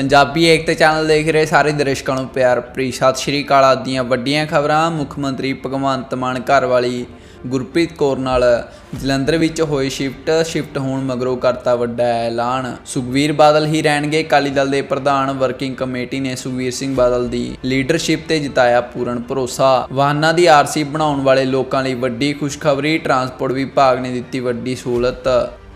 ਪੰਜਾਬੀ ਏਕਤਾ channel ਦੇਖ ਰਹੇ ਸਾਰੇ ਦਰਸ਼ਕਾਂ ਨੂੰ ਪਿਆਰ ਭਰੀ ਸਤਿ ਸ਼੍ਰੀ ਅਕਾਲ ਆਦਿ ਦੀਆਂ ਵੱਡੀਆਂ ਖਬਰਾਂ। ਮੁੱਖ ਮੰਤਰੀ ਭਗਵੰਤ ਮਾਨ ਘਰਵਾਲੀ ਗੁਰਪ੍ਰੀਤ ਕੌਰ ਨਾਲ ਜਲੰਧਰ ਵਿੱਚ ਹੋਏ ਸ਼ਿਫਟ ਸ਼ਿਫਟ ਹੋਣ ਮਗਰੋਂ ਕਰਤਾ ਵੱਡਾ ਐਲਾਨ। ਸੁਖਵੀਰ ਬਾਦਲ ਹੀ ਰਹਿਣਗੇ, ਅਕਾਲੀ ਦਲ ਦੇ ਪ੍ਰਧਾਨ ਵਰਕਿੰਗ ਕਮੇਟੀ ਨੇ ਸੁਖਵੀਰ ਸਿੰਘ ਬਾਦਲ ਦੀ ਲੀਡਰਸ਼ਿਪ ਤੇ ਜਿਤਾਇਆ ਪੂਰਨ ਭਰੋਸਾ। ਵਾਹਨਾਂ ਦੀ ਆਰਸੀ ਬਣਾਉਣ ਵਾਲੇ ਲੋਕਾਂ ਲਈ ਵੱਡੀ ਖੁਸ਼ਖਬਰੀ, ਟਰਾਂਸਪੋਰਟ ਵਿਭਾਗ ਨੇ ਦਿੱਤੀ ਵੱਡੀ ਸਹੂਲਤ।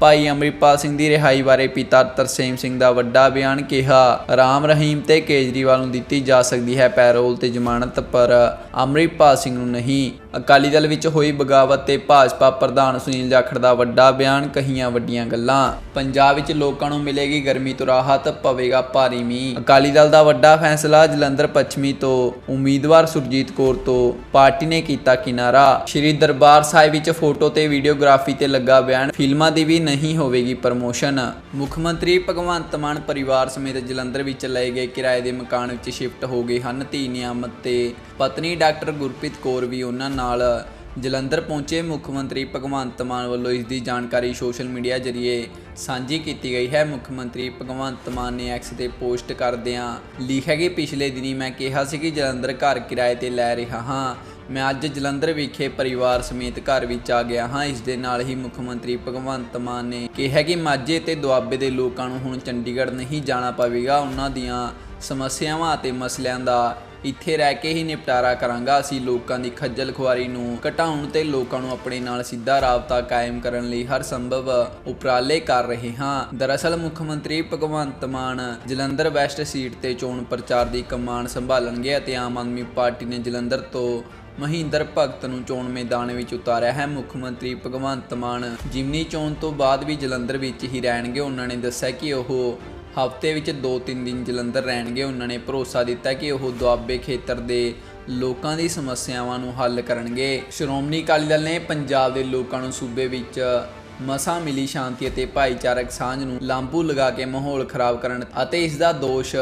ਭਾਈ ਅੰਮ੍ਰਿਤਪਾਲ ਸਿੰਘ ਦੀ ਰਿਹਾਈ ਬਾਰੇ ਪਿਤਾ ਤਰਸੇਮ ਸਿੰਘ ਦਾ ਵੱਡਾ ਬਿਆਨ ਕਿਹਾ, ਰਾਮ ਰਹੀਮ ਤੇ ਕੇਜਰੀਵਾਲ ਨੂੰ ਦਿੱਤੀ ਜਾ ਸਕਦੀ ਹੈ ਪੈਰੋਲ ਤੇ ਜ਼ਮਾਨਤ, ਪਰ ਅੰਮ੍ਰਿਤਪਾਲ ਸਿੰਘ ਨੂੰ ਨਹੀਂ। ਅਕਾਲੀ ਦਲ ਵਿੱਚ ਹੋਈ ਬਗਾਵਤ ਤੇ ਭਾਜਪਾ ਪ੍ਰਧਾਨ ਸੁਨੀਲ ਜਾਖੜ ਦਾ ਵੱਡਾ ਬਿਆਨ, ਕਹੀਆਂ ਵੱਡੀਆਂ ਗੱਲਾਂ। ਪੰਜਾਬ ਵਿੱਚ ਲੋਕਾਂ ਨੂੰ ਮਿਲੇਗੀ ਗਰਮੀ ਤੋਂ ਰਾਹਤ, ਪਵੇਗਾ ਭਾਰੀ ਮੀਂਹ। ਅਕਾਲੀ ਦਲ ਦਾ ਵੱਡਾ ਫੈਸਲਾ ਜਲੰਧਰ ਪੱਛਮੀ ਤੋਂ, ਉਮੀਦਵਾਰ ਸੁਰਜੀਤ ਕੌਰ ਤੋਂ, ਪਾਰਟੀ ਨੇ ਕੀਤਾ ਕਿਨਾਰਾ। ਸ਼੍ਰੀ ਦਰਬਾਰ ਸਾਹਿਬ ਵਿੱਚ ਫੋਟੋ ਤੇ ਵੀਡੀਓਗ੍ਰਾਫੀ ਤੇ ਲੱਗਾ ਬਿਆਨ, ਫਿਲਮਾਂ ਦੀ ਵੀ ਨਹੀਂ ਹੋਵੇਗੀ ਪ੍ਰਮੋਸ਼ਨ। ਮੁੱਖ ਮੰਤਰੀ ਭਗਵੰਤ ਮਾਨ ਪਰਿਵਾਰ ਸਮੇਤ ਜਲੰਧਰ ਵਿੱਚ ਲਏ ਗਏ ਕਿਰਾਏ ਦੇ ਮਕਾਨ ਵਿੱਚ ਸ਼ਿਫਟ ਹੋ ਗਏ ਹਨ ਧੀ ਨਿਆਮਤ ਤੇ ਪਤਨੀ ਡਾਕਟਰ ਗੁਰਪ੍ਰੀਤ ਕੌਰ ਵੀ ਉਹਨਾਂ ਨਾਲ। ਨਾਲ ਜਲੰਧਰ ਪਹੁੰਚੇ ਮੁੱਖ ਮੰਤਰੀ ਭਗਵੰਤ ਮਾਨ ਵੱਲੋਂ ਇਸ ਦੀ ਜਾਣਕਾਰੀ ਸੋਸ਼ਲ ਮੀਡੀਆ ਜ਼ਰੀਏ ਸਾਂਝੀ ਕੀਤੀ ਗਈ ਹੈ। ਮੁੱਖ ਮੰਤਰੀ ਭਗਵੰਤ ਮਾਨ ਨੇ ਐਕਸ ਤੇ ਪੋਸਟ ਕਰਦਿਆਂ ਲਿਖਿਆ ਕਿ ਪਿਛਲੇ ਦਿਨੀ ਮੈਂ ਕਿਹਾ ਸੀ ਕਿ ਜਲੰਧਰ ਘਰ ਕਿਰਾਏ ਤੇ ਲੈ ਰਿਹਾ ਹਾਂ। ਮੈਂ ਅੱਜ ਜਲੰਧਰ ਵਿਖੇ ਪਰਿਵਾਰ ਸਮੇਤ ਘਰ ਵਿੱਚ ਆ ਗਿਆ ਹਾਂ। ਇਸ ਦੇ ਨਾਲ ਹੀ ਮੁੱਖ ਮੰਤਰੀ ਭਗਵੰਤ ਮਾਨ ਨੇ ਕਿਹਾ ਕਿ ਮਾਝੇ ਤੇ ਦੁਆਬੇ ਦੇ ਲੋਕਾਂ ਨੂੰ ਹੁਣ ਚੰਡੀਗੜ੍ਹ ਨਹੀਂ ਜਾਣਾ ਪਵੇਗਾ। ਉਹਨਾਂ ਦੀਆਂ ਸਮੱਸਿਆਵਾਂ ਅਤੇ ਮਸਲਿਆਂ ਦਾ ਇੱਥੇ ਰਹਿ ਕੇ ਹੀ ਨਿਪਟਾਰਾ ਕਰਾਂਗਾ। ਅਸੀਂ ਲੋਕਾਂ ਦੀ ਖੱਜਲ ਖੁਆਰੀ ਨੂੰ ਘਟਾਉਣ ਤੇ ਲੋਕਾਂ ਨੂੰ ਆਪਣੇ ਨਾਲ ਸਿੱਧਾ ਰਾਬਤਾ ਕਾਇਮ ਕਰਨ ਲਈ ਹਰ ਸੰਭਵ ਉਪਰਾਲੇ ਕਰ ਰਹੇ ਹਾਂ। ਦਰਅਸਲ ਮੁੱਖ ਮੰਤਰੀ ਭਗਵੰਤ ਮਾਨ ਜਲੰਧਰ ਵੈਸਟ ਸੀਟ ਤੇ ਚੋਣ ਪ੍ਰਚਾਰ ਦੀ ਕਮਾਨ ਸੰਭਾਲਣਗੇ ਅਤੇ ਆਮ ਆਦਮੀ ਪਾਰਟੀ ਨੇ ਜਲੰਧਰ ਤੋਂ ਮਹਿੰਦਰ ਭਗਤ ਨੂੰ ਚੋਣ ਮੈਦਾਨ ਵਿੱਚ ਉਤਾਰਿਆ ਹੈ। ਮੁੱਖ ਮੰਤਰੀ ਭਗਵੰਤ ਮਾਨ ਜਿਮਨੀ ਚੋਣ ਤੋਂ ਬਾਅਦ ਵੀ ਜਲੰਧਰ ਵਿੱਚ ਹੀ ਰਹਿਣਗੇ। ਉਹਨਾਂ ਨੇ ਦੱਸਿਆ ਕਿ ਉਹ ਹਫ਼ਤੇ ਵਿੱਚ 2-3 ਦਿਨ ਜਲੰਧਰ ਰਹਿਣਗੇ। ਉਹਨਾਂ ਨੇ ਭਰੋਸਾ ਦਿੱਤਾ ਕਿ ਉਹ ਦੁਆਬੇ ਖੇਤਰ ਦੇ ਲੋਕਾਂ ਦੀ ਸਮੱਸਿਆਵਾਂ ਨੂੰ ਹੱਲ ਕਰਨਗੇ। ਸ਼੍ਰੋਮਣੀ ਅਕਾਲੀ ਦਲ ਨੇ ਪੰਜਾਬ ਦੇ ਲੋਕਾਂ ਨੂੰ ਸੂਬੇ ਵਿੱਚ ਮਸਾਂ ਮਿਲੀ ਸ਼ਾਂਤੀ ਅਤੇ ਭਾਈਚਾਰਕ ਸਾਂਝ ਨੂੰ ਲਾਂਬੂ ਲਗਾ ਕੇ ਮਾਹੌਲ ਖਰਾਬ ਕਰਨ ਅਤੇ ਇਸ ਦਾ ਦੋਸ਼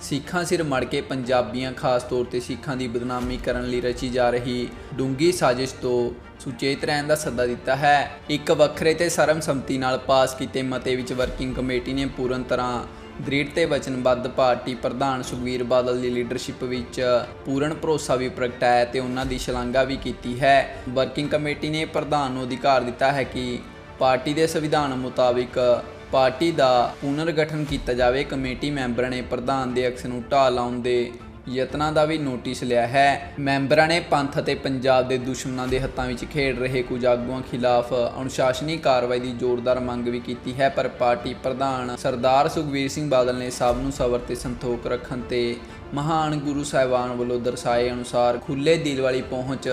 ਸਿੱਖਾਂ ਸਿਰ ਮੜ ਕੇ ਪੰਜਾਬੀਆਂ, ਖਾਸ ਤੌਰ ਤੇ ਸਿੱਖਾਂ ਦੀ ਬਦਨਾਮੀ ਕਰਨ ਲਈ ਰਚੀ ਜਾ ਰਹੀ ਡੂੰਗੀ ਸਾਜ਼ਿਸ਼ ਤੋਂ ਸੁਚੇਤ ਰਹਿਣ ਦਾ ਸੱਦਾ ਦਿੱਤਾ ਹੈ। ਇੱਕ ਵੱਖਰੇ ਤੇ ਸਰਮਸੰਮਤੀ ਨਾਲ ਪਾਸ ਕੀਤੇ ਮਤੇ ਵਿੱਚ ਵਰਕਿੰਗ ਕਮੇਟੀ ਨੇ ਪੂਰਨ ਤਰ੍ਹਾਂ ਦ੍ਰਿੜ ਤੇ ਵਚਨਬੱਧ ਪਾਰਟੀ ਪ੍ਰਧਾਨ ਸੁਖਵੀਰ ਬਾਦਲ ਦੀ ਲੀਡਰਸ਼ਿਪ ਵਿੱਚ ਪੂਰਨ ਭਰੋਸਾ ਵੀ ਪ੍ਰਗਟਾਇਆ ਤੇ ਉਹਨਾਂ ਦੀ ਸ਼ਲਾਘਾ ਵੀ ਕੀਤੀ ਹੈ। ਵਰਕਿੰਗ ਕਮੇਟੀ ਨੇ ਪ੍ਰਧਾਨ ਨੂੰ ਅਧਿਕਾਰ ਦਿੱਤਾ ਹੈ ਕਿ ਪਾਰਟੀ ਦੇ ਸੰਵਿਧਾਨ ਮੁਤਾਬਿਕ ਪਾਰਟੀ ਦਾ ਪੁਨਰਗਠਨ ਕੀਤਾ ਜਾਵੇ। ਕਮੇਟੀ ਮੈਂਬਰਾਂ ਨੇ ਪ੍ਰਧਾਨ ਦੇ ਅਕਸ ਨੂੰ ਢਾਹ ਲਾਉਣ ਦੇ ਯਤਨਾਂ ਦਾ ਵੀ ਨੋਟਿਸ ਲਿਆ ਹੈ। ਮੈਂਬਰਾਂ ਨੇ ਪੰਥ ਅਤੇ ਪੰਜਾਬ ਦੇ ਦੁਸ਼ਮਣਾਂ ਦੇ ਹੱਥਾਂ ਵਿੱਚ ਖੇਡ ਰਹੇ ਕੁਝ ਆਗੂਆਂ ਖਿਲਾਫ ਅਨੁਸ਼ਾਸਨੀ ਕਾਰਵਾਈ ਦੀ ਜ਼ੋਰਦਾਰ ਮੰਗ ਵੀ ਕੀਤੀ ਹੈ, ਪਰ ਪਾਰਟੀ ਪ੍ਰਧਾਨ ਸਰਦਾਰ ਸੁਖਵੀਰ ਸਿੰਘ ਬਾਦਲ ਨੇ ਸਭ ਨੂੰ ਸਬਰ ਤੇ ਸੰਤੋਖ ਰੱਖਣ ਤੇ ਮਹਾਨ ਗੁਰੂ ਸਾਹਿਬਾਨ ਵੱਲੋਂ ਦਰਸਾਏ ਅਨੁਸਾਰ ਖੁੱਲੇ ਦਿਲ ਵਾਲੀ ਪਹੁੰਚ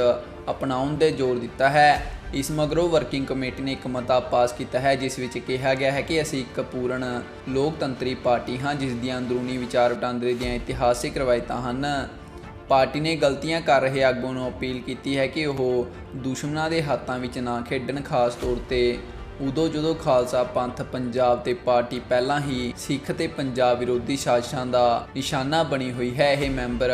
ਅਪਣਾਉਣ 'ਤੇ ਜ਼ੋਰ ਦਿੱਤਾ ਹੈ। ਇਸ ਮਗਰੋਂ ਵਰਕਿੰਗ ਕਮੇਟੀ ਨੇ ਇੱਕ ਮਤਾ ਪਾਸ ਕੀਤਾ ਹੈ, ਜਿਸ ਵਿੱਚ ਕਿਹਾ ਗਿਆ ਹੈ ਕਿ ਅਸੀਂ ਇੱਕ ਪੂਰਨ ਲੋਕਤੰਤਰੀ ਪਾਰਟੀ ਹਾਂ, ਜਿਸ ਦੀਆਂ ਅੰਦਰੂਨੀ ਵਿਚਾਰ ਵਟਾਂਦਰੇ ਦੀਆਂ ਇਤਿਹਾਸਿਕ ਰਵਾਇਤਾਂ ਹਨ। ਪਾਰਟੀ ਨੇ ਗਲਤੀਆਂ ਕਰ ਰਹੇ ਆਗੂ ਨੂੰ ਅਪੀਲ ਕੀਤੀ ਹੈ ਕਿ ਉਹ ਦੁਸ਼ਮਣਾਂ ਦੇ ਹੱਥਾਂ ਵਿੱਚ ਨਾ ਖੇਡਣ, ਖਾਸ ਤੌਰ ਤੇ ਉਦੋਂ ਜਦੋਂ ਖਾਲਸਾ ਪੰਥ ਪੰਜਾਬ ਤੇ ਪਾਰਟੀ ਪਹਿਲਾਂ ਹੀ ਸਿੱਖ ਤੇ ਪੰਜਾਬ ਵਿਰੋਧੀ ਸਾਜ਼ਿਸ਼ਾਂ ਦਾ ਨਿਸ਼ਾਨਾ ਬਣੀ ਹੋਈ ਹੈ, ਇਹ ਮੈਂਬਰ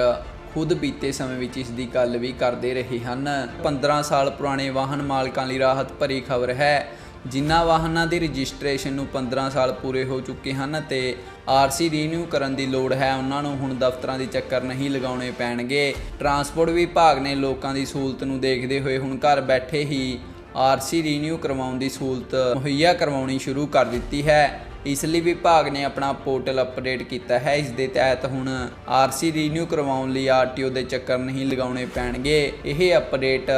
ਖੁਦ ਬੀਤੇ ਸਮੇਂ ਵਿੱਚ ਇਸ ਦੀ ਗੱਲ ਵੀ ਕਰਦੇ ਰਹੇ ਹਨ। 15 ਸਾਲ ਪੁਰਾਣੇ ਵਾਹਨ ਮਾਲਕਾਂ ਲਈ ਰਾਹਤ ਭਰੀ ਖਬਰ ਹੈ। ਜਿਨ੍ਹਾਂ ਵਾਹਨਾਂ ਦੀ ਰਜਿਸਟ੍ਰੇਸ਼ਨ ਨੂੰ 15 ਸਾਲ ਪੂਰੇ ਹੋ ਚੁੱਕੇ ਹਨ ਤੇ ਆਰਸੀ ਰੀਨਿਊ ਕਰਨ ਦੀ ਲੋੜ ਹੈ, ਉਹਨਾਂ ਨੂੰ ਹੁਣ ਦਫ਼ਤਰਾਂ ਦੇ ਚੱਕਰ ਨਹੀਂ ਲਗਾਉਣੇ ਪੈਣਗੇ। ਟਰਾਂਸਪੋਰਟ ਵਿਭਾਗ ਨੇ ਲੋਕਾਂ ਦੀ ਸਹੂਲਤ ਨੂੰ ਦੇਖਦੇ ਹੋਏ ਹੁਣ ਘਰ ਬੈਠੇ ਹੀ ਆਰਸੀ ਰੀਨਿਊ ਕਰਵਾਉਣ ਦੀ ਸਹੂਲਤ ਮੁਹੱਈਆ ਕਰਵਾਉਣੀ ਸ਼ੁਰੂ ਕਰ ਦਿੱਤੀ ਹੈ। ਇਸ ਲਈ ਵਿਭਾਗ ਨੇ ਆਪਣਾ ਪੋਰਟਲ ਅਪਡੇਟ ਕੀਤਾ ਹੈ। ਇਸ ਦੇ ਤਹਿਤ ਹੁਣ ਆਰਸੀ ਰੀਨਿਊ ਕਰਵਾਉਣ ਲਈ ਆਰਟੀਓ ਦੇ ਚੱਕਰ ਨਹੀਂ ਲਗਾਉਣੇ ਪੈਣਗੇ। ਇਹ ਅਪਡੇਟ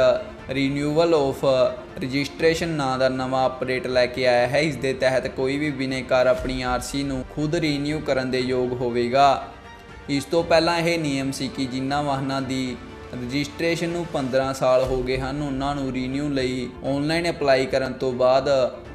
ਰੀਨਿਊਅਲ ਆਫ ਰਜਿਸਟ੍ਰੇਸ਼ਨ ਨਾਂ ਦਾ ਨਵਾਂ ਅਪਡੇਟ ਲੈ ਕੇ ਆਇਆ ਹੈ। ਇਸ ਦੇ ਤਹਿਤ ਕੋਈ ਵੀ ਬਿਨੇਕਾਰ ਆਪਣੀ ਆਰਸੀ ਨੂੰ ਖੁਦ ਰੀਨਿਊ ਕਰਨ ਦੇ ਯੋਗ ਹੋਵੇਗਾ। ਇਸ ਤੋਂ ਪਹਿਲਾਂ ਇਹ ਨਿਯਮ ਸੀ ਕਿ ਜਿਨ੍ਹਾਂ ਵਾਹਨਾਂ ਦੀ ਰਜਿਸਟ੍ਰੇਸ਼ਨ ਨੂੰ 15 ਸਾਲ ਹੋ ਗਏ ਹਨ, ਉਹਨਾਂ ਨੂੰ ਰੀਨਿਊ ਲਈ ਆਨਲਾਈਨ ਅਪਲਾਈ ਕਰਨ ਤੋਂ ਬਾਅਦ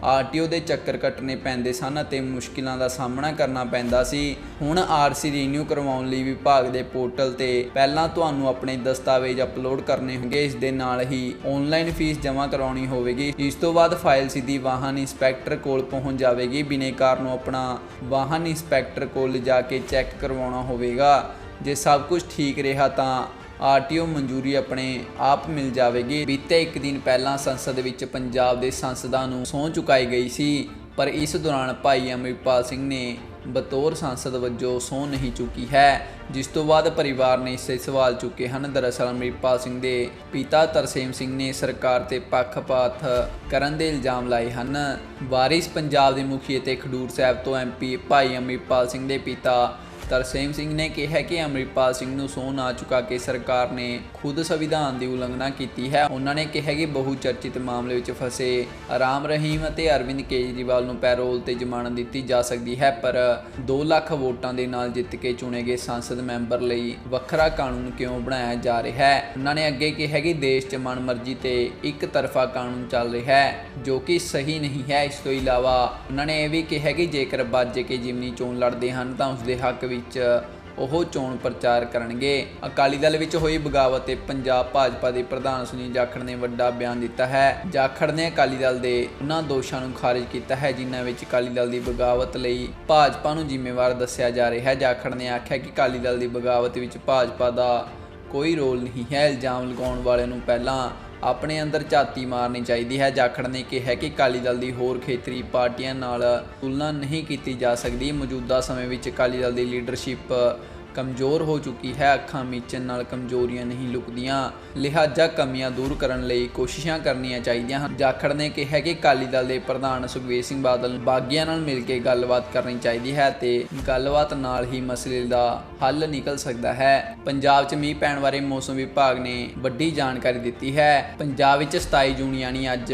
ਆਰਟੀਓ ਦੇ ਚੱਕਰ ਕੱਟਣੇ ਪੈਂਦੇ ਸਨ ਅਤੇ ਮੁਸ਼ਕਿਲਾਂ ਦਾ ਸਾਹਮਣਾ ਕਰਨਾ ਪੈਂਦਾ ਸੀ। ਹੁਣ ਆਰਸੀ ਰੀਨਿਊ ਕਰਵਾਉਣ ਲਈ ਵਿਭਾਗ ਦੇ ਪੋਰਟਲ ਤੇ ਪਹਿਲਾਂ ਤੁਹਾਨੂੰ ਆਪਣੇ ਦਸਤਾਵੇਜ਼ ਅਪਲੋਡ ਕਰਨੇ ਹੋਣਗੇ। ਇਸ ਦੇ ਨਾਲ ਹੀ ਆਨਲਾਈਨ ਫੀਸ ਜਮ੍ਹਾਂ ਕਰਾਉਣੀ ਹੋਵੇਗੀ। ਇਸ ਤੋਂ ਬਾਅਦ ਫਾਈਲ ਸਿੱਧੀ ਵਾਹਨ ਇੰਸਪੈਕਟਰ ਕੋਲ ਪਹੁੰਚ ਜਾਵੇਗੀ। ਬਿਨੇਕਾਰ ਨੂੰ ਆਪਣਾ ਵਾਹਨ ਇੰਸਪੈਕਟਰ ਕੋਲ ਲਿਜਾ ਕੇ ਚੈੱਕ ਕਰਵਾਉਣਾ ਹੋਵੇਗਾ। ਜੇ ਸਭ ਕੁਝ ਠੀਕ ਰਿਹਾ ਤਾਂ ਆਰਟੀਓ ਮਨਜ਼ੂਰੀ ਆਪਣੇ ਆਪ ਮਿਲ ਜਾਵੇਗੀ। ਬੀਤੇ ਇੱਕ ਦਿਨ ਪਹਿਲਾਂ ਸੰਸਦ ਵਿੱਚ ਪੰਜਾਬ ਦੇ ਸੰਸਦਾਂ ਨੂੰ ਸਹੁੰ ਚੁਕਾਈ ਗਈ ਸੀ, ਪਰ ਇਸ ਦੌਰਾਨ ਭਾਈ ਅਮਰਿਤਪਾਲ ਸਿੰਘ ਨੇ ਬਤੌਰ ਸੰਸਦ ਵਜੋਂ ਸਹੁੰ ਨਹੀਂ ਚੁੱਕੀ ਹੈ, ਜਿਸ ਤੋਂ ਬਾਅਦ ਪਰਿਵਾਰ ਨੇ ਇਸੇ ਸਵਾਲ ਚੁੱਕੇ ਹਨ। ਦਰਅਸਲ ਅਮਰਿਤਪਾਲ ਸਿੰਘ ਦੇ ਪਿਤਾ ਤਰਸੇਮ ਸਿੰਘ ਨੇ ਸਰਕਾਰ ਤੇ ਪੱਖਪਾਤ ਕਰਨ ਦੇ ਇਲਜ਼ਾਮ ਲਾਏ ਹਨ। ਵਾਰਿਸ ਪੰਜਾਬ ਦੇ ਮੁਖੀ ਅਤੇ ਖਡੂਰ ਸਾਹਿਬ ਤੋਂ ਐਮਪੀ ਭਾਈ ਅਮਰਿਤਪਾਲ ਸਿੰਘ ਦੇ ਪਿਤਾ ਤਰਸੇਮ ਸਿੰਘ ਨੇ ਕਿਹਾ ਕਿ ਅਮਰਿਤਪਾਲ ਸਿੰਘ ਨੂੰ ਸਹੁੰ ਨਾ ਚੁਕਾ ਕੇ ਸਰਕਾਰ ਨੇ ਖੁਦ ਸੰਵਿਧਾਨ ਦੀ ਉਲੰਘਣਾ ਕੀਤੀ ਹੈ। ਉਹਨਾਂ ਨੇ ਕਿਹਾ ਕਿ ਬਹੁ ਚਰਚਿਤ ਮਾਮਲੇ ਵਿੱਚ ਫਸੇ ਰਾਮ ਰਹੀਮ ਅਤੇ ਅਰਵਿੰਦ ਕੇਜਰੀਵਾਲ ਨੂੰ ਪੈਰੋਲ ਤੇ ਜ਼ਮਾਨਤ ਦਿੱਤੀ ਜਾ ਸਕਦੀ ਹੈ, ਪਰ 2 ਲੱਖ ਵੋਟਾਂ ਦੇ ਨਾਲ ਜਿੱਤ ਕੇ ਚੁਣੇ ਗਏ ਸੰਸਦ ਮੈਂਬਰ ਲਈ ਵੱਖਰਾ ਕਾਨੂੰਨ ਕਿਉਂ ਬਣਾਇਆ ਜਾ ਰਿਹਾ ਹੈ? ਉਹਨਾਂ ਨੇ ਅੱਗੇ ਕਿਹਾ ਕਿ ਦੇਸ਼ 'ਚ ਮਨਮਰਜ਼ੀ ਤੇ ਇੱਕ ਤਰਫਾ ਕਾਨੂੰਨ ਚੱਲ ਰਿਹਾ ਹੈ, ਜੋ ਕਿ ਸਹੀ ਨਹੀਂ ਹੈ। ਇਸ ਤੋਂ ਇਲਾਵਾ ਉਹਨਾਂ ਨੇ ਇਹ ਵੀ ਕਿਹਾ ਕਿ ਜੇਕਰ ਬਾਜੇ ਕੇ ਜਿਮਨੀ ਚੋਣ ਲੜਦੇ ਹਨ, ਤਾਂ ਉਸ ਦੇ ਹੱਕ ਵਿੱਚ ਉਹ ਚੋਣ ਪ੍ਰਚਾਰ ਕਰਨਗੇ। ਅਕਾਲੀ ਦਲ ਵਿੱਚ ਹੋਈ ਬਗਾਵਤ ਤੇ ਪੰਜਾਬ ਭਾਜਪਾ ਦੇ ਪ੍ਰਧਾਨ ਸੁਨੀਲ ਜਾਖੜ ਨੇ ਵੱਡਾ ਬਿਆਨ ਦਿੱਤਾ ਹੈ। ਜਾਖੜ ਨੇ ਅਕਾਲੀ ਦਲ ਦੇ ਉਹਨਾਂ ਦੋਸ਼ਾਂ ਨੂੰ ਖਾਰਜ ਕੀਤਾ ਹੈ, ਜਿਨ੍ਹਾਂ ਵਿੱਚ ਅਕਾਲੀ ਦਲ ਦੀ ਬਗਾਵਤ ਲਈ ਭਾਜਪਾ ਨੂੰ ਜ਼ਿੰਮੇਵਾਰ ਦੱਸਿਆ ਜਾ ਰਿਹਾ ਹੈ। ਜਾਖੜ ਨੇ ਆਖਿਆ ਕਿ ਅਕਾਲੀ ਦਲ ਦੀ ਬਗਾਵਤ ਵਿੱਚ ਭਾਜਪਾ ਦਾ ਕੋਈ ਰੋਲ ਨਹੀਂ ਹੈ। ਇਲਜ਼ਾਮ ਲਗਾਉਣ ਵਾਲਿਆਂ ਨੂੰ ਪਹਿਲਾਂ ਆਪਣੇ ਅੰਦਰ ਝਾਤੀ ਮਾਰਨੀ ਚਾਹੀਦੀ ਹੈ। ਜਾਖੜ ਨੇ ਕਿਹਾ ਕਿ ਅਕਾਲੀ ਦਲ ਦੀ ਹੋਰ ਖੇਤਰੀ ਪਾਰਟੀਆਂ ਨਾਲ ਤੁਲਨਾ ਨਹੀਂ ਕੀਤੀ ਜਾ ਸਕਦੀ। ਮੌਜੂਦਾ ਸਮੇਂ ਵਿੱਚ ਅਕਾਲੀ ਦਲ ਦੀ ਲੀਡਰਸ਼ਿਪ ਕਮਜ਼ੋਰ ਹੋ ਚੁੱਕੀ ਹੈ, ਅੱਖਾਂ ਮੀਚਣ ਨਾਲ ਕਮਜ਼ੋਰੀਆਂ ਨਹੀਂ ਲੁਕਦੀਆਂ। ਲਿਹਾਜ਼ਾ ਕਮੀਆਂ ਦੂਰ ਕਰਨ ਲਈ ਕੋਸ਼ਿਸ਼ਾਂ ਕਰਨੀਆਂ ਚਾਹੀਦੀਆਂ ਹਨ। ਜਾਖੜ ਨੇ ਕਿਹਾ ਕਿ ਅਕਾਲੀ ਦਲ ਦੇ ਪ੍ਰਧਾਨ ਸੁਖਬੀਰ ਸਿੰਘ ਬਾਦਲ ਬਾਗੀਆਂ ਨਾਲ ਮਿਲ ਕੇ ਗੱਲਬਾਤ ਕਰਨੀ ਚਾਹੀਦੀ ਹੈ ਤੇ ਗੱਲਬਾਤ ਨਾਲ ਹੀ ਮਸਲੇ ਦਾ ਹੱਲ ਨਿਕਲ ਸਕਦਾ ਹੈ। ਪੰਜਾਬ 'ਚ ਮੀਂਹ ਪੈਣ ਬਾਰੇ ਮੌਸਮ ਵਿਭਾਗ ਨੇ ਵੱਡੀ ਜਾਣਕਾਰੀ ਦਿੱਤੀ ਹੈ। ਪੰਜਾਬ ਵਿੱਚ 27 ਜੂਨ ਯਾਨੀ ਅੱਜ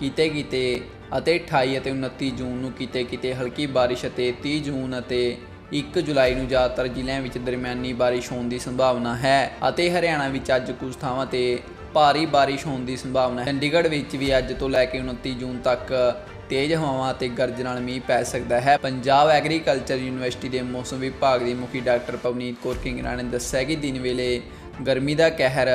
ਕੀਤੇ ਕੀਤੇ ਅਤੇ 28 ਅਤੇ 29 ਜੂਨ ਨੂੰ ਕਿਤੇ ਕਿਤੇ ਹਲਕੀ ਬਾਰਿਸ਼ ਅਤੇ 30 ਜੂਨ ਅਤੇ 1 ਜੁਲਾਈ ਨੂੰ ਜ਼ਿਆਦਾਤਰ ਜ਼ਿਲ੍ਹਿਆਂ ਵਿੱਚ ਦਰਮਿਆਨੀ ਬਾਰਿਸ਼ ਹੋਣ ਦੀ ਸੰਭਾਵਨਾ ਹੈ ਅਤੇ ਹਰਿਆਣਾ ਵਿੱਚ ਅੱਜ ਕੁਝ ਥਾਵਾਂ ਤੇ ਭਾਰੀ ਬਾਰਿਸ਼ ਹੋਣ ਦੀ ਸੰਭਾਵਨਾ ਹੈ। ਚੰਡੀਗੜ੍ਹ ਵਿੱਚ ਵੀ ਅੱਜ ਤੋਂ ਲੈ ਕੇ 29 ਜੂਨ ਤੱਕ ਤੇਜ਼ ਹਵਾਵਾਂ ਅਤੇ ਗਰਜ ਨਾਲ ਮੀਂਹ ਪੈ ਸਕਦਾ ਹੈ। ਪੰਜਾਬ ਐਗਰੀਕਲਚਰ ਯੂਨੀਵਰਸਿਟੀ ਦੇ ਮੌਸਮ ਵਿਭਾਗ ਦੀ ਮੁਖੀ ਡਾਕਟਰ ਪਵਨੀਤ ਕੌਰ ਕਿੰਗਰਾ ਨੇ ਦੱਸਿਆ ਕਿ ਦਿਨ ਵੇਲੇ ਗਰਮੀ ਦਾ ਕਹਿਰ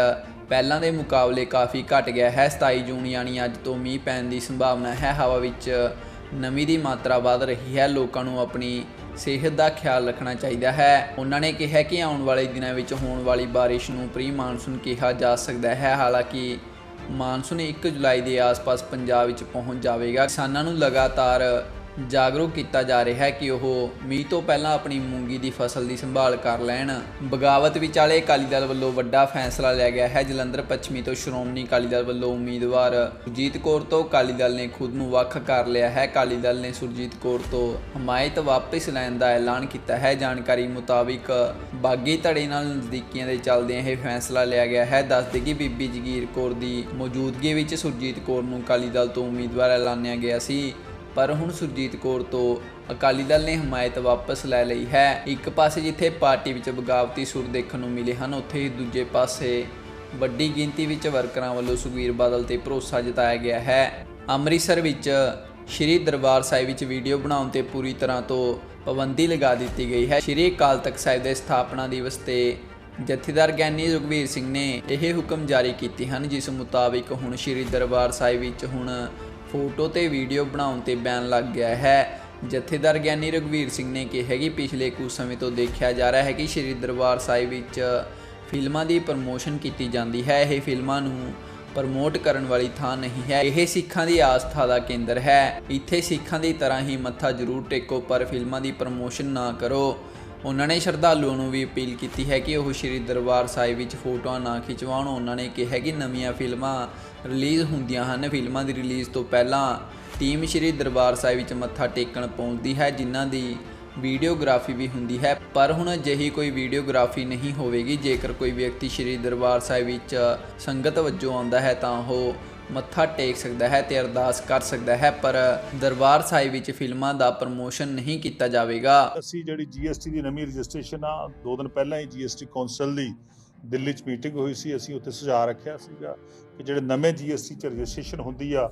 ਪਹਿਲਾਂ ਦੇ ਮੁਕਾਬਲੇ ਕਾਫੀ ਘਟ ਗਿਆ ਹੈ। 27 ਜੂਨ ਯਾਨੀ ਅੱਜ ਤੋਂ ਮੀਂਹ ਪੈਣ ਦੀ ਸੰਭਾਵਨਾ ਹੈ। ਹਵਾ ਵਿੱਚ ਨਮੀ ਦੀ ਮਾਤਰਾ ਵਧ ਰਹੀ ਹੈ। ਲੋਕਾਂ ਨੂੰ ਆਪਣੀ ਸਿਹਤ ਦਾ ਖਿਆਲ ਰੱਖਣਾ ਚਾਹੀਦਾ ਹੈ। ਉਹਨਾਂ ਨੇ ਕਿਹਾ ਕਿ ਆਉਣ ਵਾਲੇ ਦਿਨਾਂ ਵਿੱਚ ਹੋਣ ਵਾਲੀ ਬਾਰਿਸ਼ ਨੂੰ ਪ੍ਰੀ ਮਾਨਸੂਨ ਕਿਹਾ ਜਾ ਸਕਦਾ ਹੈ। ਹਾਲਾਂਕਿ ਮਾਨਸੂਨ 1 ਜੁਲਾਈ ਦੇ ਆਸ-ਪਾਸ ਪੰਜਾਬ ਵਿੱਚ ਪਹੁੰਚ ਜਾਵੇਗਾ। ਕਿਸਾਨਾਂ ਨੂੰ ਲਗਾਤਾਰ ਜਾਗਰੂਕ ਕੀਤਾ ਜਾ ਰਿਹਾ ਹੈ ਕਿ ਉਹ ਮੀਂਹ ਤੋਂ ਪਹਿਲਾਂ ਆਪਣੀ ਮੂੰਗੀ ਦੀ ਫਸਲ ਦੀ ਸੰਭਾਲ ਕਰ ਲੈਣ। ਬਗਾਵਤ ਵਿਚਾਲੇ ਅਕਾਲੀ ਦਲ ਵੱਲੋਂ ਵੱਡਾ ਫੈਸਲਾ ਲਿਆ ਗਿਆ ਹੈ। ਜਲੰਧਰ, ਪੱਛਮੀ ਤੋਂ ਸ਼੍ਰੋਮਣੀ ਅਕਾਲੀ ਦਲ ਵੱਲੋਂ ਉਮੀਦਵਾਰ ਸੁਰਜੀਤ ਕੌਰ ਤੋਂ ਅਕਾਲੀ ਦਲ ਨੇ ਖੁਦ ਨੂੰ ਵੱਖ ਕਰ ਲਿਆ ਹੈ। ਅਕਾਲੀ ਦਲ ਨੇ ਸੁਰਜੀਤ ਕੌਰ ਤੋਂ ਹਮਾਇਤ ਵਾਪਸ ਲੈਣ ਦਾ ਐਲਾਨ ਕੀਤਾ ਹੈ। ਜਾਣਕਾਰੀ ਮੁਤਾਬਿਕ ਬਾਗੀ ਧੜੇ ਨਾਲ ਨਜ਼ਦੀਕੀਆਂ ਦੇ ਚੱਲਦਿਆਂ ਇਹ ਫੈਸਲਾ ਲਿਆ ਗਿਆ ਹੈ। ਦੱਸਦੇ ਕਿ ਬੀਬੀ ਜਗੀਰ ਕੌਰ ਦੀ ਮੌਜੂਦਗੀ ਵਿੱਚ ਸੁਰਜੀਤ ਕੌਰ ਨੂੰ ਅਕਾਲੀ ਦਲ ਤੋਂ ਉਮੀਦਵਾਰ ਐਲਾਨਿਆ ਗਿਆ ਸੀ। ਪਰ ਹੁਣ ਸੁਰਜੀਤ ਕੌਰ ਤੋਂ ਅਕਾਲੀ ਦਲ ਨੇ ਹਮਾਇਤ ਵਾਪਸ ਲੈ ਲਈ ਹੈ। ਇੱਕ ਪਾਸੇ ਜਿੱਥੇ ਪਾਰਟੀ ਵਿੱਚ ਬਗਾਵਤੀ ਸੁਰ ਦੇਖਣ ਨੂੰ ਮਿਲੇ ਹਨ, ਉੱਥੇ ਹੀ ਦੂਜੇ ਪਾਸੇ ਵੱਡੀ ਗਿਣਤੀ ਵਿੱਚ ਵਰਕਰਾਂ ਵੱਲੋਂ ਸੁਖਬੀਰ ਬਾਦਲ ਤੇ ਭਰੋਸਾ ਜਤਾਇਆ ਗਿਆ ਹੈ। ਅੰਮ੍ਰਿਤਸਰ ਵਿੱਚ ਸ਼੍ਰੀ ਦਰਬਾਰ ਸਾਹਿਬ ਵਿੱਚ ਵੀਡੀਓ ਬਣਾਉਣ ਤੇ ਪੂਰੀ ਤਰ੍ਹਾਂ ਤੋਂ ਪਾਬੰਦੀ ਲਗਾ ਦਿੱਤੀ ਗਈ ਹੈ। ਸ਼੍ਰੀ ਅਕਾਲ ਤਖਤ ਸਾਹਿਬ ਦੇ ਸਥਾਪਨਾ ਦਿਵਸ ਤੇ ਜਥੇਦਾਰ ਗਿਆਨੀ ਰਘਵੀਰ ਸਿੰਘ ਨੇ ਇਹ ਹੁਕਮ ਜਾਰੀ ਕੀਤੇ ਹਨ, ਜਿਸ ਮੁਤਾਬਿਕ ਹੁਣ ਸ਼੍ਰੀ ਦਰਬਾਰ ਸਾਹਿਬ ਵਿੱਚ ਹੁਣ ਫੋਟੋ ਤੇ ਵੀਡੀਓ ਬਣਾਉਣ ਤੇ ਬੈਨ ਲੱਗ ਗਿਆ ਹੈ। ਜਥੇਦਾਰ ਗਿਆਨੀ ਰਘਵੀਰ ਸਿੰਘ ਨੇ ਕਿਹਾ ਕਿ ਪਿਛਲੇ ਕੁਝ ਸਮੇਂ ਤੋਂ ਦੇਖਿਆ ਜਾ ਰਿਹਾ ਹੈ ਕਿ ਸ਼੍ਰੀ ਦਰਬਾਰ ਸਾਹਿਬ ਵਿੱਚ ਫਿਲਮਾਂ ਦੀ ਪ੍ਰਮੋਸ਼ਨ ਕੀਤੀ ਜਾਂਦੀ ਹੈ। ਇਹ ਫਿਲਮਾਂ ਨੂੰ ਪ੍ਰਮੋਟ ਕਰਨ ਵਾਲੀ ਥਾਂ ਨਹੀਂ ਹੈ। ਇਹ ਸਿੱਖਾਂ ਦੀ ਆਸਥਾ ਦਾ ਕੇਂਦਰ ਹੈ। ਇੱਥੇ ਸਿੱਖਾਂ ਦੀ ਤਰ੍ਹਾਂ ਹੀ ਮੱਥਾ ਜ਼ਰੂਰ ਟੇਕੋ, ਪਰ ਫਿਲਮਾਂ ਦੀ ਪ੍ਰਮੋਸ਼ਨ ਨਾ ਕਰੋ। ਉਹਨਾਂ ਨੇ ਸ਼ਰਧਾਲੂਆਂ ਨੂੰ ਵੀ ਅਪੀਲ ਕੀਤੀ ਹੈ ਕਿ ਉਹ ਸ਼੍ਰੀ ਦਰਬਾਰ ਸਾਹਿਬ ਵਿੱਚ ਫੋਟੋਆਂ ਨਾ ਖਿਚਵਾਉਣ। ਉਹਨਾਂ ਨੇ ਕਿਹਾ ਕਿ ਨਵੀਆਂ ਫਿਲਮਾਂ ਰਿਲੀਜ਼ ਹੁੰਦੀਆਂ ਹਨ। ਫਿਲਮਾਂ ਦੀ ਰਿਲੀਜ਼ ਤੋਂ ਪਹਿਲਾਂ ਟੀਮ ਸ਼੍ਰੀ ਦਰਬਾਰ ਸਾਹਿਬ ਵਿੱਚ ਮੱਥਾ ਟੇਕਣ ਪਹੁੰਚਦੀ ਹੈ, ਜਿਨ੍ਹਾਂ ਦੀ ਵੀਡੀਓਗ੍ਰਾਫੀ ਵੀ ਹੁੰਦੀ ਹੈ। ਪਰ ਹੁਣ ਅਜਿਹੀ ਕੋਈ ਵੀਡੀਓਗ੍ਰਾਫੀ ਨਹੀਂ ਹੋਵੇਗੀ। ਜੇਕਰ ਕੋਈ ਵਿਅਕਤੀ ਸ਼੍ਰੀ ਦਰਬਾਰ ਸਾਹਿਬ ਵਿੱਚ ਸੰਗਤ ਵਜੋਂ ਆਉਂਦਾ ਹੈ, ਤਾਂ ਉਹ ਮੱਥਾ ਟੇਕ ਸਕਦਾ ਹੈ ਤੇ ਅਰਦਾਸ ਕਰ ਸਕਦਾ ਹੈ, ਪਰ ਦਰਬਾਰ ਸਾਹਿਬ ਵਿੱਚ ਫਿਲਮਾਂ ਦਾ ਪ੍ਰਮੋਸ਼ਨ ਨਹੀਂ ਕੀਤਾ ਜਾਵੇਗਾ। ਅਸੀਂ ਜਿਹੜੀ GST ਦੀ ਨਵੀਂ ਰਜਿਸਟ੍ਰੇਸ਼ਨ ਆ, ਦੋ ਦਿਨ ਪਹਿਲਾਂ ਹੀ GST ਕੌਂਸਲ ਦੀ ਦਿੱਲੀ 'ਚ ਮੀਟਿੰਗ ਹੋਈ ਸੀ, ਅਸੀਂ ਉੱਥੇ ਸੁਝਾਅ ਰੱਖਿਆ ਸੀਗਾ ਕਿ ਜਿਹੜੇ ਨਵੇਂ GST 'ਚ ਰਜਿਸਟ੍ਰੇਸ਼ਨ ਹੁੰਦੀ ਆ,